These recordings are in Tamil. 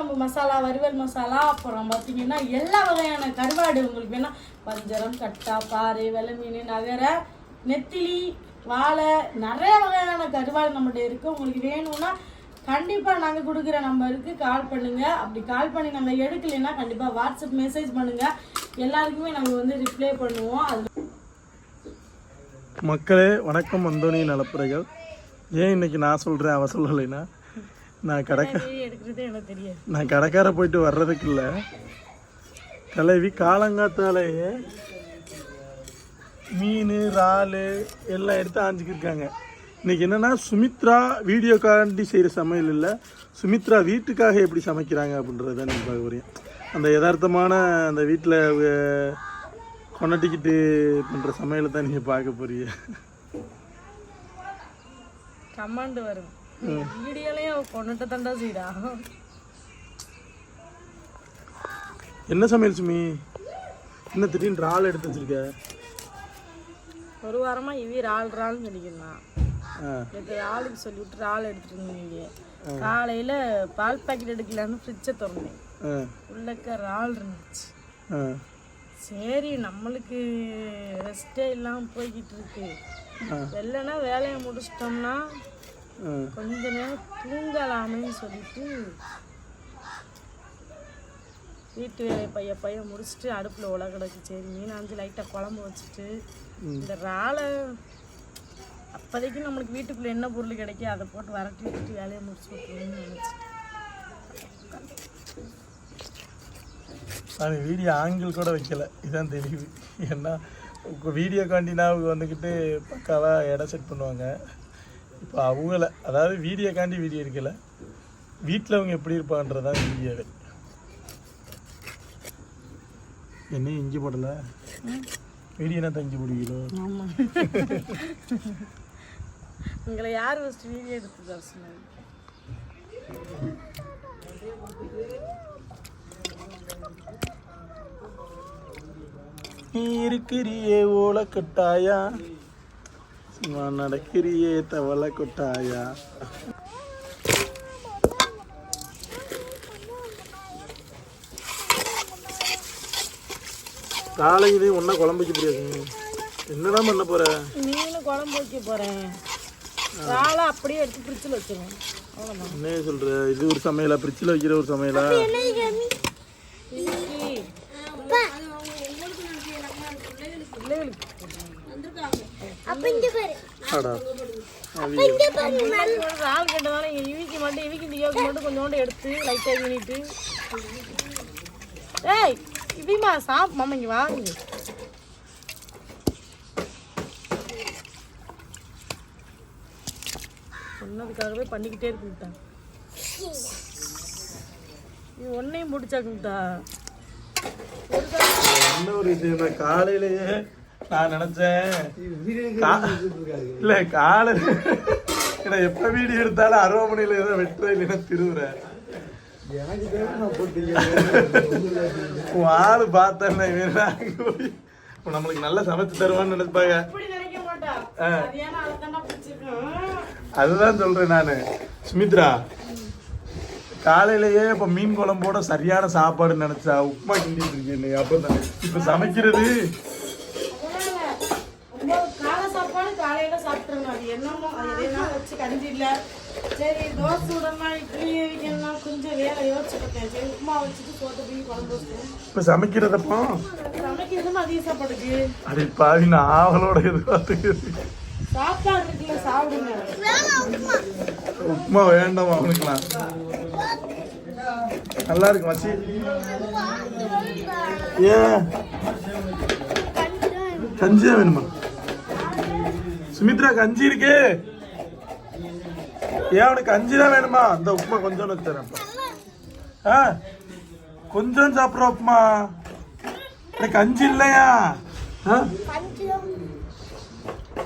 குழம்பு மசாலா வறுவல் மசாலா அப்புறம் பார்த்தீங்கன்னா எல்லா வகையான கருவாடு உங்களுக்கு வேணால் பஞ்சரம் கட்டா பாறை வெள்ளை மீன் நகரை நெத்திலி வாழை நிறைய வகையான கருவாடு நம்மகிட்ட இருக்குது உங்களுக்கு வேணும்னா கண்டிப்பாக நாங்கள் கொடுக்குற நம்பருக்கு கால் பண்ணுங்கள் அப்படி கால் பண்ணி நாங்கள் எடுக்கலைன்னா கண்டிப்பாக வாட்ஸ்அப் மெசேஜ் பண்ணுங்கள் எல்லாருக்குமே நாங்கள் வந்து ரிப்ளை பண்ணுவோம். அது மக்களே வணக்கம். அந்தோனி நலப்புரைகள். ஏன் இன்றைக்கி நான் சொல்கிறேன் அவ சொல்லலைன்னா? நான் கடக்க நான் கடைக்கார போயிட்டு வர்றதுக்கு இல்லை. தலைவி காலங்காத்தாலேயே மீன் இறால் எல்லாம் எடுத்து ஆஞ்சிக்கிருக்காங்க இன்னைக்கு என்னன்னா சுமித்ரா வீடியோக்காண்டி செய்கிற சமையல் இல்லை. சுமித்ரா வீட்டுக்காக எப்படி சமைக்கிறாங்க அப்படின்றத நீங்கள் பார்க்க போறீங்க அந்த யதார்த்தமான அந்த வீட்டில் கொண்டாட்டிக்கிட்டு பண்ணுற சமையலை தான் நீங்கள் பார்க்க போறீங்க. கமாண்டு வரும். வீடியோலையும் கொண்டுட்டு தண்டா செய்டா என்ன சமையல் சுமி என்ன திடீர்னு இறால் எடுத்து வச்சிருக்க ஒரு வாரமா இவி ரால் ரால்னு சொல்லிக்கிறான் ஆ நேற்று ஆளுக்கு சொல்லிவிட்டு ரால் எடுத்துட்டு இருந்தீங்க காலையில பால் பாக்கெட் எடுக்கலான்னு ஃப்ரிட்ஜை திறந்தேன் உள்ளக்க ரால் இருந்துச்சு சரி நம்மளுக்கு ரெஸ்டே இல்லாமல் போய்கிட்டு இருக்கு. வெள்ளனா வேலையை முடிச்சிட்டோம்னா கொஞ்ச நேரம் தூங்கலாமேன்னு சொல்லிட்டு வீட்டு வேலையை பைய பைய முடிச்சுட்டு அடுப்பில் உல கிடக்கு சரி மீனாஞ்சு லைட்டாக குழம்பு வச்சுட்டு இந்த இறாலை அப்போதைக்கு நம்மளுக்கு வீட்டுக்குள்ளே என்ன பொருள் கிடைக்கும் அதை போட்டு வரட்டி விட்டுட்டு வேலையை முடிச்சு விட்டுருவோம்னு நினச்சிட்டேன். நான் வீடியோ ஆங்கிள் கூட வைக்கல. இதான் தெரியுது ஏன்னா வீடியோ காண்டினாவுக்கு வந்துக்கிட்டு பக்காவாக இடம் செட் பண்ணுவாங்க. இப்போ அவங்கள அதாவது வீடியோ காண்டி வீடியோ இருக்கல வீட்டில் அவங்க எப்படி இருப்பான்றதான் வீடியோவே. என்ன இஞ்சி போடலை? வீடியோ என்ன தங்கி பிடிக்கலோ ஆமாம் உங்களை யார் ஃபஸ்ட்டு வீடியோ எடுத்து தர சொன்னாங்க? நீ இருக்கிறியே ஓலை கொட்டாயா சும்மா நடக்கிறியே தவளை கொட்டாயா? காலையிலே ஒன்றா குழம்புக்கு முடியாது என்னதான் பண்ண போற? மீன் குழம்பு வைக்க போகிறேன் இறாலை அப்படியே எடுத்து ஃப்ரிட்ஜில் வச்சிருவேன். அவ்வளோதான் என்ன சொல்ற? இது ஒரு சமையலா? ஃப்ரிட்ஜில் வைக்கிற ஒரு சமையலா? அடா. அது ஆள் கேட்டதால இவிக்கு மட்டும் இவிக்கு தியோக்கு மட்டும் கொஞ்சோண்டு எடுத்து லைட்டாக வீணிட்டு. ஏய் இவிமா சாப் மாமா இங்கே வா. இங்க. சொன்னதுக்காகவே பண்ணிக்கிட்டே இருக்குட்டா நீ ஒன்னையும் முடிச்சாக்குட்டா என்ன ஒரு இது? நான் காலையிலேயே நான் நினைச்சேன். இல்ல ஏன்னா எப்ப வீடியோ எடுத்தாலும் மணில ஏதோ வெட்டுற இல்லைன்னா திருவுறேன். உன் ஆளு பார்த்தேன் இப்போ நம்மளுக்கு நல்லா சமைச்சு தருவான்னு நினைப்பாங்க. அதுதான் சொல்றேன் நான். சுமித்ரா காலையிலேயே இப்ப மீன் குழம்போட சரியான சாப்பாடு நினைச்சா உப்புமா கிண்டிட்டு இருக்கேன் அப்பதான் இப்ப சமைக்கிறது ரொம்ப காலை சாப்பாடு சாப்பிட்டுருங்க அது என்னமோ அது எதையா வச்சு கஞ்சி இல்ல. சரி தோசை சுடமா இட்லி வைக்கணும் கொஞ்சம் வேலை யோசிச்சு பார்த்தேன் சரி உப்புமா வச்சுட்டு சோத்தை போய் குழம்பு வச்சுட்டேன். இப்ப சமைக்கிறதப்போ? சமைக்கிறது மதிய சாப்பாடுக்கு அடே பாவி நான் ஆவலோட எதிர்பார்த்துக்கிறது சாப்பாடு இருக்குல்ல சாப்பிடுங்க. உப்புமா வேண்டாம் அவனுக்குலாம்? நல்லா இருக்கு மச்சி. ஏன்? கஞ்சி தான் வேணுமா? சுமித்ரா கஞ்சி இருக்கு. ஏன் அவனுக்கு அஞ்சு தான் வேணுமா? அந்த உப்புமா கொஞ்சம் வச்சு தரேன் ஆ கொஞ்சம் சாப்பிட்ற உப்புமா. எனக்கு அஞ்சு இல்லையா? ஆ?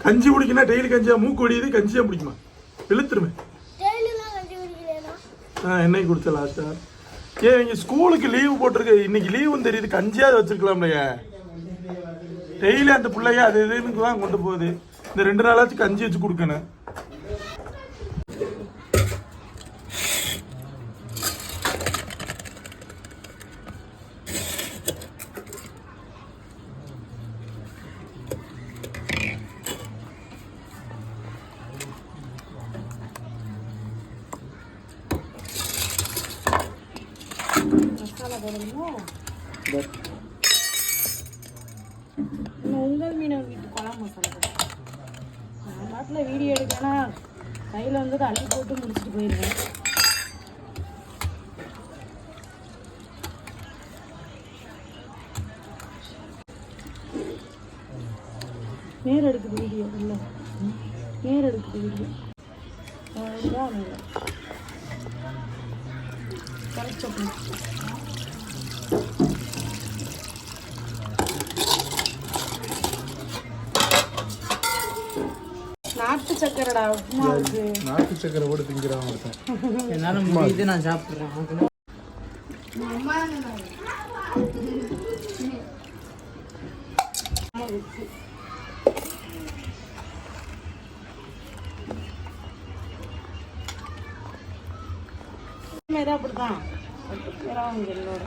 கஞ்சி குடிக்கணும் டெய்லி கஞ்சியா? மூக்கு ஒடியுது கஞ்சியா பிடிக்குமா இழுத்துருமே ஆ என்னைக்கு குடிச்ச லாஸ்டா ஏ இங்க ஸ்கூலுக்கு லீவு போட்டிருக்கு. இன்னைக்கு லீவும் தெரியுது. கஞ்சியாவது வச்சிருக்கலாம்லையா. டெய்லி அந்த பிள்ளைய அது இதுன்னு தான் கொண்டு போகுது. இந்த ரெண்டு நாளாச்சும் கஞ்சி வச்சு கொடுக்கணும். மசாலா போடணுமோ? ஏன்னா கையில் வந்து அள்ளி போட்டு முடிச்சுட்டு போயிடுவேன் நேர் எடுக்குது வீடியோ இல்லை. நேர் எடுக்குது வீடியோ. அதுதான் கரெக்ட் நாட்டு சக்கரைடா உப்புமாவுக்கு நாட்டு சக்கரை போட்டு திங்கிறான் ஒருத்தன். என்னால முடியுது நான் சாப்பிட்றேன். அப்படிதான். என்னோட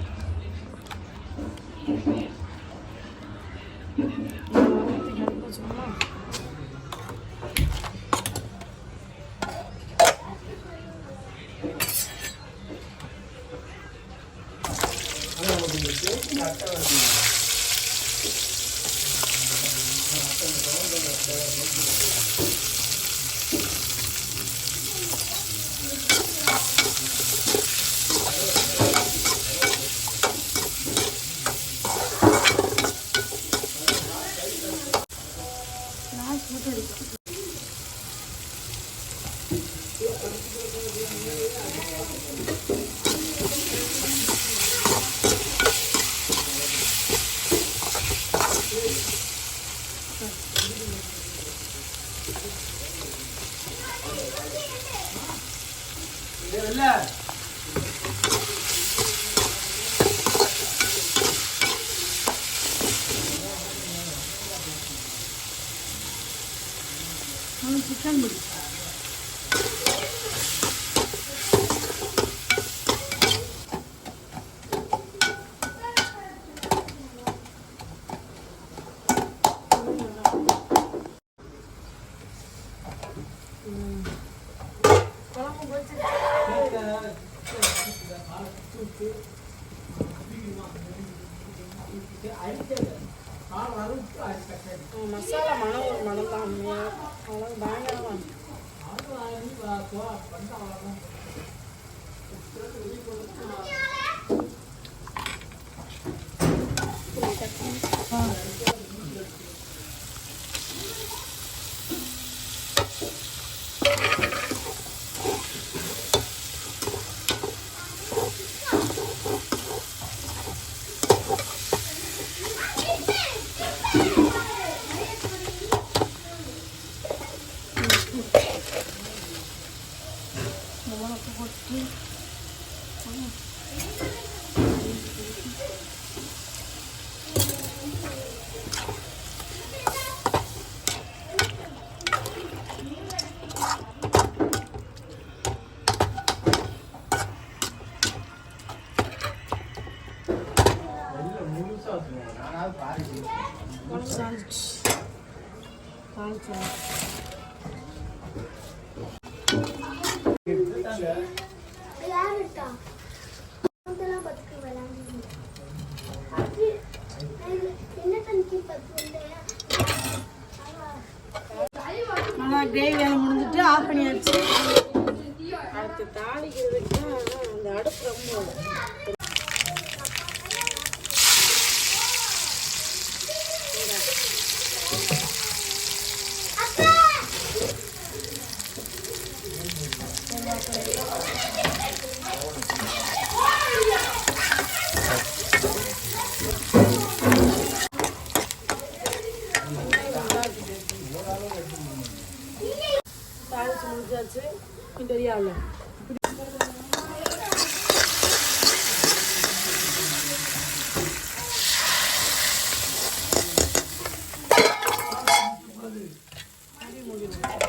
மசாலா மனம் ஒரு மனம் தான் அவ்வளோ பயங்கரமாக இருக்கு. உனக்கு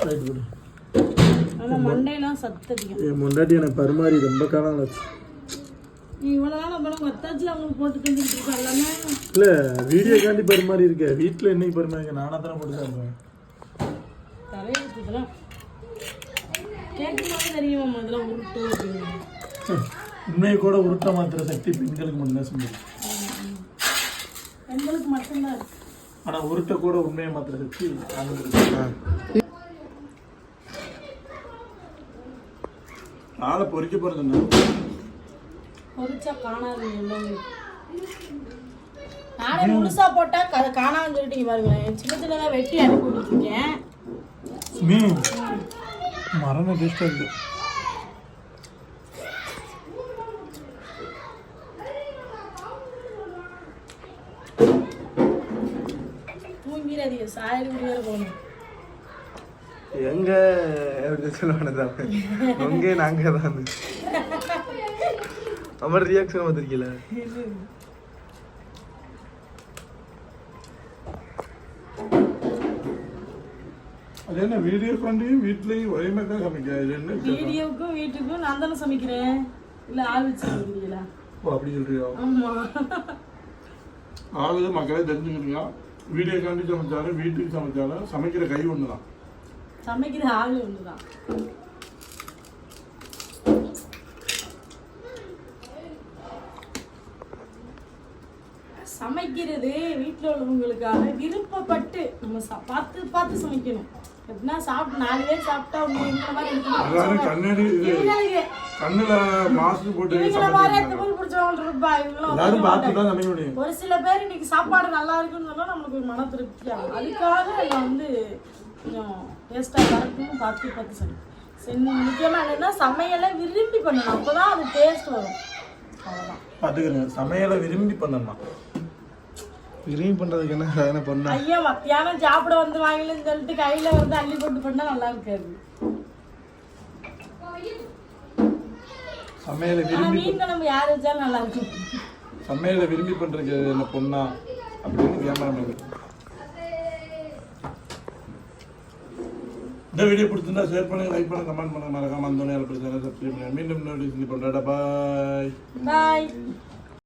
ரைட் குடு ஆனால் மண்டையெல்லாம் சத்து அதிகம். என் எனக்கு பரிமாறி ரொம்ப காலம் ஆச்சு. இவ்வளோ நாள் அப்புறம் அவங்களுக்கு போட்டு தந்துட்டு இருக்கோம் எல்லாமே இல்லை வீடியோ காண்டி பரிமாறி இருக்க வீட்டில் என்னைக்கு பரிமாறி இருக்க நானாக தானே போட்டு சாப்பிடுவேன். தலையெழுத்து இதெல்லாம். கேட்கும் போது தெரியுமா முதல்ல உருட்டு அப்படின்னு. உண்மையை கூட உருட்ட மாத்திர சக்தி பெண்களுக்கு மட்டும்தான் சொந்தம் பெண்களுக்கு மட்டும்தான் இருக்கு. ஆனா உருட்ட கூட உண்மையை மாத்திர சக்தி ஆண்களுக்கு ஆளை பொறிக்க போறது என்ன? பொரிச்சா காணாது நானே முழுசா போட்டா க- காணாதுன்னு சொல்லிட்டு இங்க பாருங்க சின்ன சின்னதா வெட்டி அனுப்பி கொடுத்துருக்கேன் சுமி மரண டேஸ்டா இருக்கு. தூங்கிறாதீங்க சாயல் முடியாது போகணும் எங்க எப்படி சொல்லுவானதான் உங்க நாங்க தான் அவன் ரியாக்ஷன் பார்த்துருக்கீல? அது என்ன வீடியோ கொண்டு வீட்லயும் ஒரே மாதிரி தான் சமைக்க? என்ன? வீடியோவுக்கும் வீட்டுக்கும் நான் தானே சமைக்கிறேன். இல்ல ஆள் வச்சு சமைக்கிறீங்களா? ஓ அப்படி சொல்றியா? ஆமா. ஆளுது மக்களே தெரிஞ்சுக்கிட்டீங்க வீடியோ காண்டி சமைச்சாலும் வீட்டுக்கு சமைச்சாலும் சமைக்கிற கை ஒன்று தான் சமைக்கிற ஆள் ஒண்ணுதான் சமைக்கிறது வீட்டில் உள்ளவங்களுக்காக விருப்பப்பட்டு நம்ம பார்த்து பார்த்து சமைக்கணும் எப்படின்னா சாப்பிட்டு நாலு பேர் சாப்பிட்டா உங்க இந்த மாதிரி எல்லாரும் இருக்கணும். கண்ணாடி இது இவங்களுக்கு கண்ணுல மாஸ்க் போட்டு இவங்கள மாதிரி சமைக்கிறாங்க. திமிரு பிடிச்சவங்க இருப்பா இவங்களும் எல்லாரும் பார்த்து மாட்டாங்க. தான் சமைக்க முடியும் ஒரு சில பேர் இன்னைக்கு சாப்பாடு நல்லா இருக்குன்னு சொன்னா நம்மளுக்கு ஒரு மன திருப்தி ஆகும் அதுக்காக நான் வந்து கொஞ்சம் டேஸ்ட்டாக வரட்டும்னு பார்த்து பார்த்து சமைப்பேன் சரி முக்கியமாக என்னன்னா சமையலை விரும்பி பண்ணணும். அப்பதான் அது டேஸ்ட் வரும். அவ்வளோதான் பார்த்துக்கிறேன் சமையலை விரும்பி பண்ணணும் விரும்பி பண்றதுக்கு என்ன என்ன பண்ணா ஐயா மத்தியானம் சாப்பிட வந்து வாங்கலன்னு சொல்லிட்டு கையில வந்து அள்ளி போட்டு பண்ணா நல்லா இருக்காது. சமையலை விரும்பி மீன் குழம்பு யார் வச்சாலும் நல்லா இருக்கும். சமையலை விரும்பி பண்றதுக்கு என்ன பொண்ணா? அப்படின்னு கேமரா இந்த வீடியோ பிடிச்சிருந்தா ஷேர் பண்ணுங்க லைக் பண்ணுங்க கமெண்ட் பண்ணுங்க. மறக்காம அந்த சப்ஸ்கிரைப் பண்ணுங்க மீண்டும் இன்னொரு video சந்திப்போம். டாடா பாய் பாய்